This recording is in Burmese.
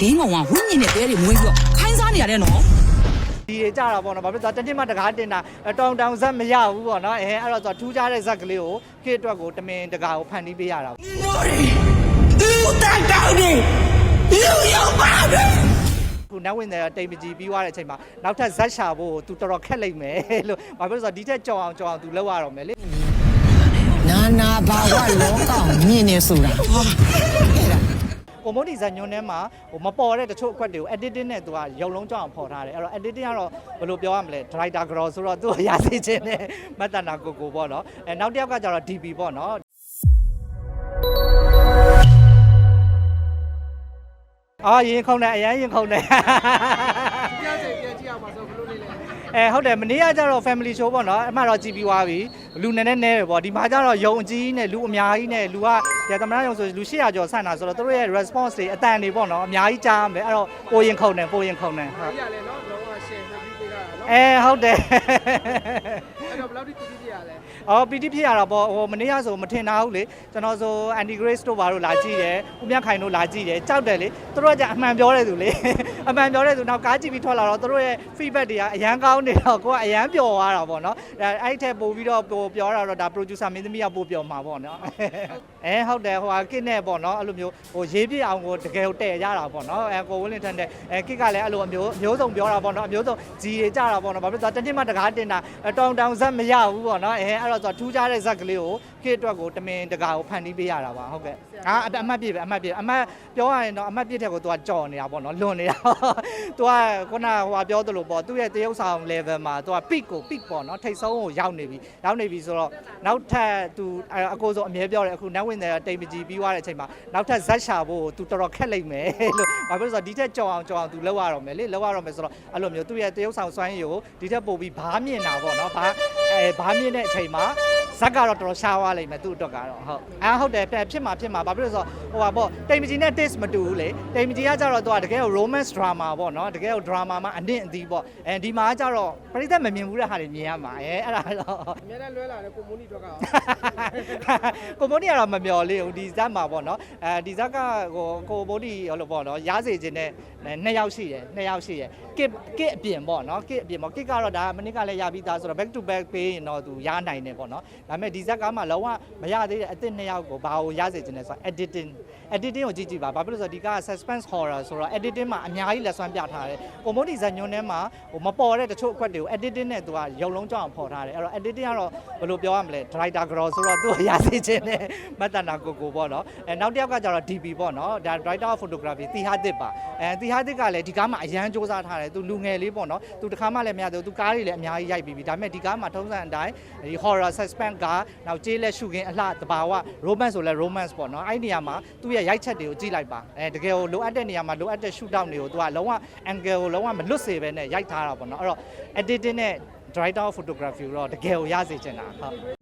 ဒင်းကောင်ကဝိညာဉ်နဲ့တဲတွေမွေးပြီးတော့ခိုင်းစားနေရတယ်နော်ဒီတွေကြတာပေါ့နော်ဘာဖြစ်လို့လဲဆိုတော့တနေ့မှတကားတင်တာအတောင်တောင်ဇက်မရဘူးပေါ့နော်အဲအဲ့တော့ဆိုတော့ထူးခြားတဲ့ဇက်ကလေးကိုခေတ်အတွက်ကိုတမင်တကာကိုဖန်တီးပေးရတာလူတက်တောင်းနေလူရောက်ပါပဲခုနောက်ဝင်တဲ့တိမ်ပကြီးပြီးသွားတဲ့အချိန်မှာနောက်ထပ်ဇက်ရှာဖို့သူတော်တော်ခက်လိမ့်မယ်လို့ဘာဖြစ်လို့လဲဆိုတော့ဒီထက်ကြောင်အောင်ကြောင်အောင်သူလောက်ရတော့မယ်လေနာနာဘာဝလောကမြင်နေဆိုတာ ကိုမိုဒီဇာညွန်းထဲမှာဟိုမပေါ်တဲ့တချို့အခွက်တွေကို editing နဲ့သူကရုပ်လုံးကြောင်အောင်ဖော်ထားတယ်အဲ့တော့ editing ကတော့ဘယ်လိုပြောရမလဲ director grow ဆိုတော့သူကရာစီခြင်းနဲ့မတ်တနာကိုကိုပေါ့နော်အဲနောက်တစ်ယောက်ကကျတော့ DB ပေါ့နော်အာရင်ခုန်တယ်အရန်ရင်ခုန်တယ်ပြောစီပြန်ကြည့်အောင်ပါဆိုဘလို့လေးလဲအဲဟုတ်တယ်မနေ့ကကျတော့ family show ပေါ့နော်အမှတော့ကြည့်ပြီးသွားပြီ လူနည်းနည်းနဲပဲပေါ့ဒီမှာကျတော့ယုံအကြီးနဲ့လူအများကြီးနဲ့လူကဒီသမဏယုံဆိုလူ800ကျော်ဆန့်တာဆိုတော့သူတို့ရဲ့ response တွေအတန်တွေပေါ့နော်အများကြီးကြားမယ်အဲ့တော့ပိုရင်ခုန်တယ်ပိုရင်ခုန်တယ်ဟုတ်ဒီရလဲနော်လုံးဝ share လုပ်ပြီးပေးတာနော်အဲဟုတ်တယ် အဲ့တော့ဘယ်လောက်ထိတည်တည်ပြရလဲအော်ပီတိဖြစ်ရတာပေါ့ဟိုမနေ့ကဆိုမထင်တာဘူးလေကျွန်တော်ဆို anti grace တို့ဘာတို့လာကြည့်တယ်ဦးမြတ်ခိုင်တို့လာကြည့်တယ်ကြောက်တယ်လေသူတို့ကကြအမှန်ပြောတဲ့သူလေအမှန်ပြောတဲ့သူနောက်ကားကြည့်ပြီးထွက်လာတော့သူတို့ရဲ့ feedback တွေကအရန်ကောင်းနေတော့ကိုကအရန်ပျော်သွားတာပေါ့နော်အဲအဲ့ထက်ပို့ပြီးတော့ပို့ပြောတာတော့ဒါ producer မင်းသမီးကပို့ပျော်မှာပေါ့နော်အဲဟုတ်တယ်ဟိုဟာကစ်နဲ့ပေါ့နော်အဲ့လိုမျိုးဟိုရေးပြအောင်ကိုတကယ်ကိုတဲ့ရတာပေါ့နော်အဲကိုဝင်းလင်းထန်တဲ့အဲကစ်ကလည်းအဲ့လိုအမျိုးမျိုးစုံပြောတာပေါ့နော်အမျိုးစုံဂျီတွေကြတာပေါ့နော်ဘာဖြစ်လို့လဲဆိုတော့တနေ့မှတကားတင်တာအတောင်တောင်ဇက်မရဘူးပေါ့နော်အဲအဲ့တော့ဆိုတော့ထူးခြားတဲ့ဇက်ကလေးကိုကစ်အတွက်ကိုတမင်တကာကိုဖန်တီးပေးရတာပါဟုတ်ကဲ့အာအမတ်ပြည့်ပဲအမတ်ပြည့်အမတ်ပြောရရင်တော့အမတ်ပြည့်တဲ့ကိုသူကကြော်နေတာပေါ့နော်လွန်နေတာသူကခုနဟိုဟာပြောသလိုပေါ့သူ့ရဲ့တရုပ်ဆောင် level မှာသူက peak ကို peak ပေါ့နော်ထိတ်ဆုံးကိုရောက်နေပြီရောက်နေပြီဆိုတော့နောက်ထပ်သူအကိုဆိုအမြဲပြောတယ်အခုနောက်ဝင်တဲ့တိမ်ပကြီးပြီးသွားတဲ့အချိန်မှာနောက်ထပ်ဇက်ရှာဖို့သူတော်တော်ခက်လိမ့်မယ်လို့ဘာဖြစ်လို့လဲဆိုတော့ဒီထက်ကြောင်အောင်ကြောင်အောင်သူလောက်ရတော့မယ်လေလောက်ရတော့မယ်ဆိုတော့အဲ့လိုမျိုးသူ့ရဲ့တရုပ်ဆောင်စွမ်းရည်ကိုဒီထက်ပိုပြီးဘားမြင်တာပေါ့နော်ဘာအဲ ဘားမြင်တဲ့အချိန်မှာ ဇက်ကတော့တော်တော်ရှားသွားလိမ့်မယ်သူ့အတွက်ကတော့ဟုတ်အာဟုတ်တယ်ဖြစ်မှာဖြစ်မှာဘာဖြစ်လို့လဲဆိုတော့ဟိုပါပေါ့တိမ်ပကြီးနဲ့ taste မတူဘူးလေတိမ်ပကြီးကကြတော့သူကတကယ်ကို romance drama ပေါ့နော်တကယ်ကို drama မှာအနင့်အသီးပေါ့အဲဒီမှာကကြတော့ပရိသတ်မမြင်ဘူးတဲ့ဟာတွေမြင်ရမှာအဲအဲ့ဒါတော့အများနဲ့လွဲလာတယ်ကိုမိုးနီတော့ကအောင်ကိုမိုးနီကတော့မမျော်လေးဘူးဒီဇက်မှာပေါ့နော်အဲဒီဇက်ကဟိုကိုမိုးနီဟိုလိုပေါ့နော်ရားစေခြင်းနဲ့နှစ်ယောက်ရှိတယ်နှစ်ယောက်ရှိတယ်ကစ်ကစ်အပြင်ပေါ့နော်ကစ်အပြင်ပေါ့ကစ်ကတော့ဒါမနစ်ကလည်းရပြီးသားဆိုတော့ back to back ပေးရင်တော့သူရနိုင်တယ်ပေါ့နော်ဒါပေမဲ့ဒီဇက်ကမှလုံးဝမရသေးတဲ့အစ်စ်နှစ်ယောက်ကိုဘာကိုရစေခြင်းလဲဆိုတော့ editing editing ကိုကြည့်ကြည့်ပါဘာဖြစ်လို့လဲဆိုတော့ဒီက suspense horror ဆိုတော့ editing မှာအများကြီးလက်စွမ်းပြထားတယ်ကိုမိုးနီဇက်ညွန်းထဲမှာဟိုမပေါ်တဲ့တချို့အခွက်တွေကို editing နဲ့သူကရုပ်လုံးကြောင်အောင်ဖော်ထားတယ်အဲ့တော့ editing ကတော့ဘယ်လိုပြောရမလဲ director grow ဆိုတော့သူကရစေခြင်းနဲ့မတ်တနာကိုကိုပေါ့နော်အဲနောက်တစ်ယောက်ကကျတော့ DP ပေါ့နော်ဒါ director of photography တီဟာတစ်ပါအဲတီဟာတစ်ကလည်းဒီကားမှာအရန်စူးစမ်းထားတယ်သူလူငယ်လေးပေါ့နော်သူတစ်ခါမှလည်းမရသေးဘူးသူကားတွေလည်းအများကြီးရိုက်ပြီးပြီဒါပေမဲ့ဒီကားမှာထုံးစံအတိုင်းဒီ horror suspense ကနောက်ကျေးလက်ရှုခင်းအလှတဘာဝ romance ဆိုလဲ romance ပေါ့နော်အဲ့ဒီနေရာမှာသူ့ရဲ့ရိုက်ချက်တွေကိုကြည့်လိုက်ပါအဲတကယ်ကိုလိုအပ်တဲ့နေရာမှာလိုအပ်တဲ့ shoot out တွေကိုသူကလုံးဝ angle ကိုလုံးဝမလွတ်စေဘဲနဲ့ရိုက်ထားတာပေါ့နော်အဲ့တော့ editing နဲ့ director of photography ကိုတော့တကယ်ကိုရစေချင်တာဟုတ်